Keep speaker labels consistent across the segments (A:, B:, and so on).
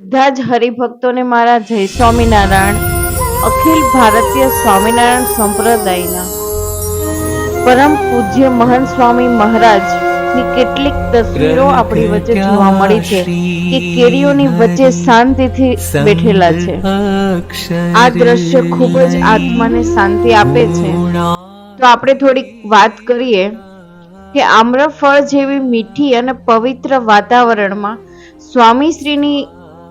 A: બધા જ હરિભક્તોને મારા જય સ્વામિનારાયણ, અખિલ ભારતીય સ્વામિનારાયણ સંપ્રદાયના. પરમ પૂજ્ય મહાન સ્વામી મહારાજની કેટલીક તસવીરો આપણી વચ્ચે જોવા મળી છે કે કેરીઓની વચ્ચે શાંતિથી બેઠેલા છે. આ દ્રશ્ય ખૂબ જ આત્માને શાંતિ આપે છે. તો આપણે થોડીક વાત કરીએ કે આમ્રફળ જેવી મીઠી અને પવિત્ર વાતાવરણમાં સ્વામીશ્રીની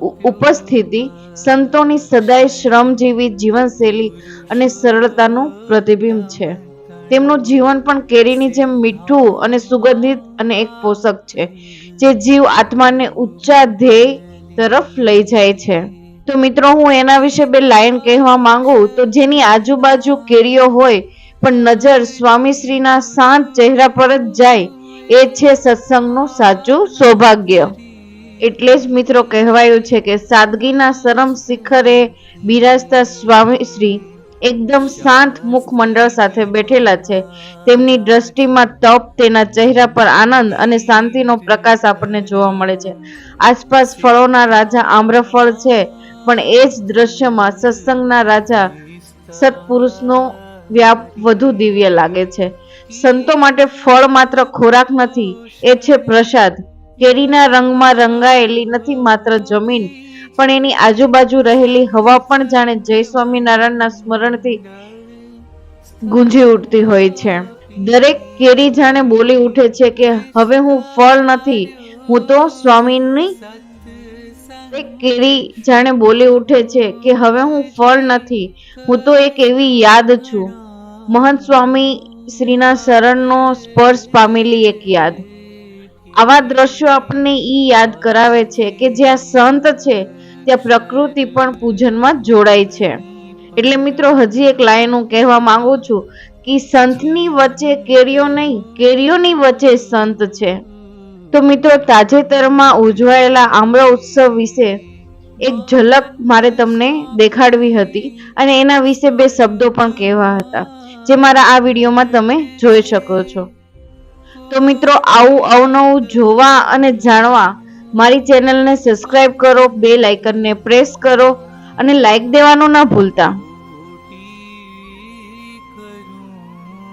A: ઉપસ્થિતિ સંતોની સદાય શ્રમજીવી જીવનશૈલી અને સરળતાનું પ્રતિબિંબ છે. તેમનું જીવન પણ કેરીની જેમ મીઠું અને સુગંધિત અને એક પોષક છે, જે જીવ આત્માને ઊંચા ધ્યેય તરફ લઈ જાય છે. તો મિત્રો, હું એના વિશે બે લાઈન કહેવા માંગુ, તો જેની આજુબાજુ કેરીઓ હોય, પણ નજર સ્વામીશ્રીના શાંત ચહેરા પર જ જાય, એ છે સત્સંગનું સાચું સૌભાગ્ય. એટલે જ મિત્રો કહેવાયું છે કે સાદગીના સરમ શિખરે બિરાજતા સ્વામીશ્રી એકદમ શાંત મુખમંડળ સાથે બેઠેલા છે. તેમની દ્રષ્ટિમાં તપ, તેના ચહેરા પર આનંદ અને શાંતિનો પ્રકાશ આપણને જોવા મળે છે. આસપાસ ફળોના રાજા આમ્રફળ છે, પણ એ જ દ્રશ્યમાં સત્સંગના રાજા સત્પુરુષનો વ્યાપ વધુ દિવ્ય લાગે છે. સંતો માટે ફળ માત્ર ખોરાક નથી, એ છે પ્રસાદ. કેરીના રંગમાં રંગાયેલી નથી માત્ર જમીન, પણ એની આજુબાજુ રહેલી હવા પણ જાણે જય સ્વામિનારાયણના સ્મરણથી ગુંજી ઉઠતી હોય છે. દરેક કેરી જાણે બોલી ઉઠે છે કે, હવે હું ફળ નથી, હું તો સ્વામીની દરેક કેરી જાણે બોલી ઉઠે છે કે, હવે હું ફળ નથી, હું તો એક એવી યાદ છું. મહંત સ્વામી શ્રીના શરણનો સ્પર્શ પામેલી એક યાદ. આવા દ્રશ્યો આપણને એ યાદ કરાવે છે કે જ્યાં સંત છે, ત્યાં પ્રકૃતિ પણ પૂજનમાં જોડાય છે. એટલે મિત્રો, હજી એક લાઈન હું કહેવા માંગુ છું કે સંતની વચ્ચે કેરીઓ નહીં, કેરીઓની વચ્ચે સંત છે. તો મિત્રો, તાજેતરમાં ઉજવાયેલા આમળા ઉત્સવ વિશે એક ઝલક મારે તમને દેખાડવી હતી અને એના વિશે બે શબ્દો પણ કહેવા હતા, જે મારા આ વિડીયોમાં તમે જોઈ શકો છો. તો મિત્રો, આવું અવનવું જોવા અને જાણવા મારી ચેનલને સબસ્ક્રાઇબ કરો બે લાઇકનને પ્રેસ કરો અને લાઇક દેવાનું ન ભૂલતા.